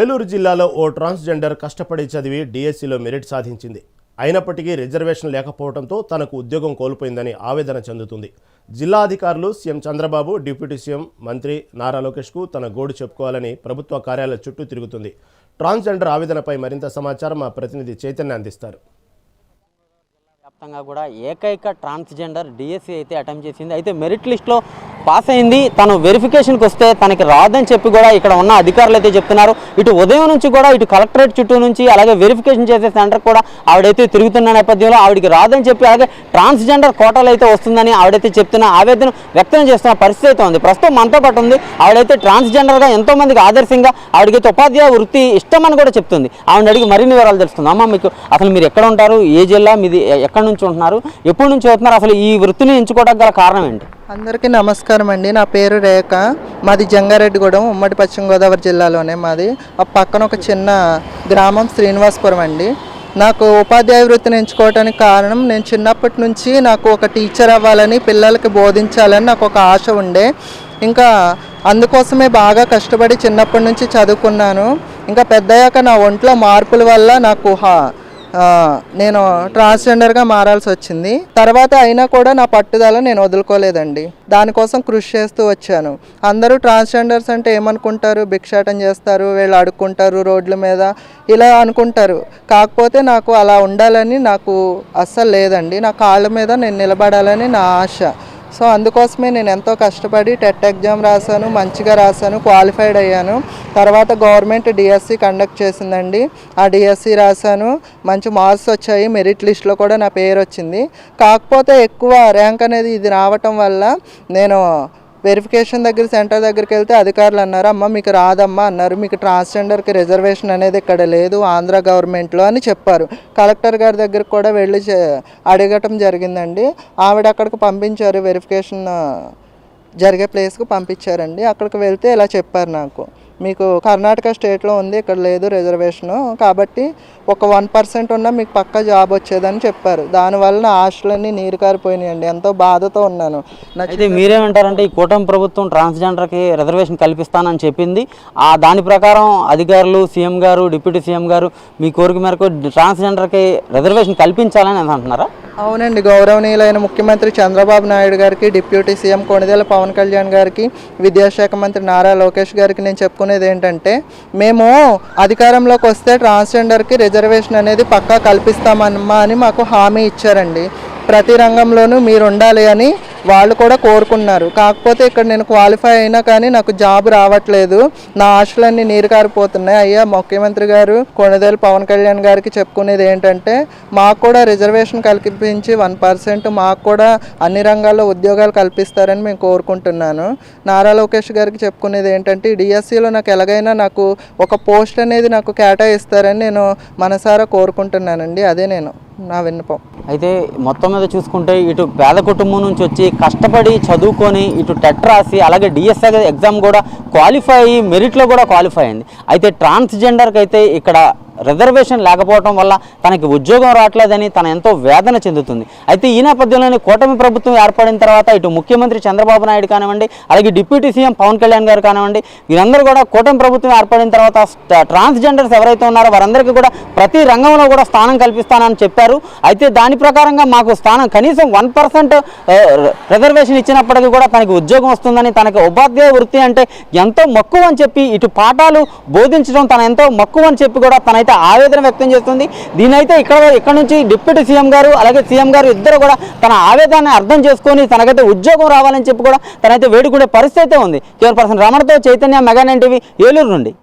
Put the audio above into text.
ఏలూరు జిల్లాలో ఓ ట్రాన్స్జెండర్ కష్టపడి చదివి డిఎస్సిలో మెరిట్ సాధించింది. అయినప్పటికీ రిజర్వేషన్ లేకపోవడంతో తనకు ఉద్యోగం కోల్పోయిందని ఆవేదన చెందుతుంది. జిల్లా అధికారులు సీఎం చంద్రబాబు డిప్యూటీ సీఎం మంత్రి నారా లోకేష్కు తన గోడు చెప్పుకోవాలని ప్రభుత్వ కార్యాలయ చుట్టూ తిరుగుతుంది. ట్రాన్స్జెండర్ ఆవేదనపై మరింత సమాచారం మా ప్రతినిధి చైతన్య అందిస్తారు. వ్యాప్తంగా కూడా ఏకైక ట్రాన్స్జెండర్ డిఎస్సి అయితే అటెంప్ట్ చేసింది. అయితే మెరిట్ లిస్ట్లో పాస్ అయింది. తను వెరిఫికేషన్కి వస్తే తనకి రాదని చెప్పి కూడా ఇక్కడ ఉన్న అధికారులు అయితే చెప్తున్నారు. ఇటు ఉదయం నుంచి కూడా ఇటు కలెక్టరేట్ చుట్టూ నుంచి అలాగే వెరిఫికేషన్ చేసే సెంటర్ కూడా ఆవిడైతే తిరుగుతున్న నేపథ్యంలో ఆవిడకి రాదని చెప్పి అలాగే ట్రాన్స్జెండర్ కోటాలు అయితే వస్తుందని ఆవిడైతే చెప్తున్న ఆవేదన వ్యక్తం చేస్తున్న పరిస్థితి అయితే ఉంది. ప్రస్తుతం మనతో పాటు ఉంది. ఆవిడైతే ట్రాన్స్జెండర్గా ఎంతో మందికి ఆదర్శంగా ఆవిడకైతే ఉపాధ్యాయ వృత్తి ఇష్టమని కూడా చెప్తుంది. ఆవిడ అడిగి మరిన్ని వివరాలు తెలుస్తుంది. అమ్మ మీకు అసలు మీరు ఎక్కడ ఉంటారు? ఏ జిల్లా? మీది ఎక్కడి నుంచి ఉంటున్నారు? ఎప్పటి నుంచి అవుతున్నారు అసలు ఈ వృత్తిని ఎంచుకోవడానికి గల కారణం ఏంటి? అందరికీ నమస్కారం అండి. నా పేరు రేఖ. మాది జంగారెడ్డిగూడెం ఉమ్మడి పశ్చిమ గోదావరి జిల్లాలోనే మాది. ఆ పక్కన ఒక చిన్న గ్రామం శ్రీనివాసపురం అండి. నాకు ఉపాధ్యాయ వృత్తిని ఎంచుకోవడానికి కారణం నేను చిన్నప్పటి నుంచి నాకు ఒక టీచర్ అవ్వాలని పిల్లలకి బోధించాలని నాకు ఒక ఆశ ఉండే. ఇంకా అందుకోసమే బాగా కష్టపడి చిన్నప్పటి నుంచి చదువుకున్నాను. ఇంకా పెద్దయ్యాక నా ఒంట్లో మార్పుల వల్ల నాకు హా నేను ట్రాన్స్జెండర్గా మారాల్సి వచ్చింది. తర్వాత అయినా కూడా నా పట్టుదల నేను వదులుకోలేదండి. దానికోసం కృషి చేస్తూ వచ్చాను. అందరూ ట్రాన్స్జెండర్స్ అంటే ఏమనుకుంటారు? భిక్షాటం చేస్తారు వీళ్ళు అడుక్కుంటారు రోడ్ల మీద ఇలా అనుకుంటారు. కాకపోతే నాకు అలా ఉండాలని నాకు అస్సలు లేదండి. నా కాళ్ళ మీద నేను నిలబడాలని నా ఆశ. సో అందుకోసమే నేను ఎంతో కష్టపడి టెట్ ఎగ్జామ్ రాశాను మంచిగా రాశాను క్వాలిఫైడ్ అయ్యాను. తర్వాత గవర్నమెంట్ డిఎస్సి కండక్ట్ చేసిందండి. ఆ డిఎస్సి రాశాను. మంచి మార్క్స్ వచ్చాయి. మెరిట్ లిస్ట్లో కూడా నా పేరు వచ్చింది కాకపోతే ఎక్కువ ర్యాంక్ అనేది ఇది రావటం వల్ల నేను వెరిఫికేషన్ దగ్గర సెంటర్ దగ్గరికి వెళ్తే అధికారులు అన్నారు అమ్మ మీకు రాదమ్మా అన్నారు. మీకు ట్రాన్స్జెండర్కి రిజర్వేషన్ అనేది ఇక్కడ లేదు ఆంధ్ర గవర్నమెంట్లో అని చెప్పారు. కలెక్టర్ గారి దగ్గరికి కూడా వెళ్ళి చే- అడగటం జరిగిందండి. ఆవిడ అక్కడికి పంపించారు వెరిఫికేషన్ జరిగే ప్లేస్కి పంపించారండి. అక్కడికి వెళ్తే ఇలా చెప్పారు నాకు. మీకు కర్ణాటక స్టేట్లో ఉంది ఇక్కడ లేదు రిజర్వేషను. కాబట్టి ఒక వన్ పర్సెంట్ ఉన్నా మీకు పక్క జాబ్ వచ్చేదని చెప్పారు. దానివల్ల నా ఆశలన్నీ నీరు కారిపోయినాయండి. ఎంతో బాధతో ఉన్నాను. నా అయితే మీరేమంటారంటే ఈ కూటమి ప్రభుత్వం ట్రాన్స్జెండర్కి రిజర్వేషన్ కల్పిస్తానని చెప్పింది. ఆ దాని ప్రకారం అధికారులు సీఎం గారు డిప్యూటీ సీఎం గారు మీ కోరిక మేరకు ట్రాన్స్జెండర్కి రిజర్వేషన్ కల్పించాలని అంటున్నారా? అవునండి గౌరవనీయులైన ముఖ్యమంత్రి చంద్రబాబు నాయుడు గారికి డిప్యూటీ సీఎం కొణిదెల పవన్ కళ్యాణ్ గారికి విద్యాశాఖ మంత్రి నారా లోకేష్ గారికి నేను చెప్పుకునేది ఏంటంటే మేము అధికారంలోకి వస్తే ట్రాన్స్జెండర్కి రిజర్వేషన్ అనేది పక్కా కల్పిస్తామమ్మా అని మాకు హామీ ఇచ్చారండి. ప్రతి రంగంలోనూ మీరు ఉండాలి అని వాళ్ళు కూడా కోరుకున్నారు. కాకపోతే ఇక్కడ నేను క్వాలిఫై అయినా కానీ నాకు జాబ్ రావట్లేదు. నా ఆశలన్నీ నీరు కారిపోతున్నాయి అయ్యా ముఖ్యమంత్రి గారు కొనదేలు పవన్ కళ్యాణ్ గారికి చెప్పుకునేది ఏంటంటే మాకు కూడా రిజర్వేషన్ కల్పించి వన్ పర్సెంట్ మాకు కూడా అన్ని రంగాల్లో ఉద్యోగాలు కల్పిస్తారని మేము కోరుకుంటున్నాను. నారా లోకేష్ గారికి చెప్పుకునేది ఏంటంటే డిఎస్సిలో నాకు ఎలాగైనా నాకు ఒక పోస్ట్ అనేది నాకు కేటాయిస్తారని నేను మనసారా కోరుకుంటున్నానండి. అదే నేను. నా విన్నపం. అయితే మొత్తం మీద చూసుకుంటే ఇటు పేద కుటుంబం నుంచి వచ్చి కష్టపడి చదువుకొని ఇటు టెట్ రాసి అలాగే డిఎస్ఐ ఎగ్జామ్ కూడా క్వాలిఫై అయ్యి మెరిట్లో కూడా క్వాలిఫై అయింది. అయితే ట్రాన్స్జెండర్కి అయితే ఇక్కడ రిజర్వేషన్ లేకపోవడం వల్ల తనకి ఉద్యోగం రావట్లేదని తన ఎంతో వేదన చెందుతుంది. అయితే ఈ నేపథ్యంలోనే కూటమి ప్రభుత్వం ఏర్పడిన తర్వాత ఇటు ముఖ్యమంత్రి చంద్రబాబు నాయుడు కానివ్వండి అలాగే డిప్యూటీ సీఎం పవన్ కళ్యాణ్ గారు కానివ్వండి వీరందరూ కూడా కూటమి ప్రభుత్వం ఏర్పడిన తర్వాత ట్రాన్స్జెండర్స్ ఎవరైతే ఉన్నారో వారందరికీ కూడా ప్రతి రంగంలో కూడా స్థానం కల్పిస్తానని చెప్పారు. అయితే దాని ప్రకారంగా మాకు స్థానం కనీసం వన్ పర్సెంట్ రిజర్వేషన్ ఇచ్చినప్పటికీ కూడా తనకి ఉద్యోగం వస్తుందని తనకి ఉపాధ్యాయ వృత్తి అంటే ఎంతో మక్కువ అని చెప్పి ఇటు పాఠాలు బోధించడం తన ఎంతో మక్కువ అని చెప్పి కూడా తనైతే ఆవేదన వ్యక్తం చేస్తుంది. దీనైతే ఇక్కడ ఇక్కడ నుంచి డిప్యూటీ సీఎం గారు అలాగే సీఎం గారు ఇద్దరు కూడా తన ఆవేదనాన్ని అర్థం చేసుకొని తనకైతే ఉద్యోగం రావాలని చెప్పి కూడా తనైతే వేడుకునే పరిస్థితి అయితే ఉంది. కేవలం person రమణతో Chaitanya mega nine TV Eluru నుండి.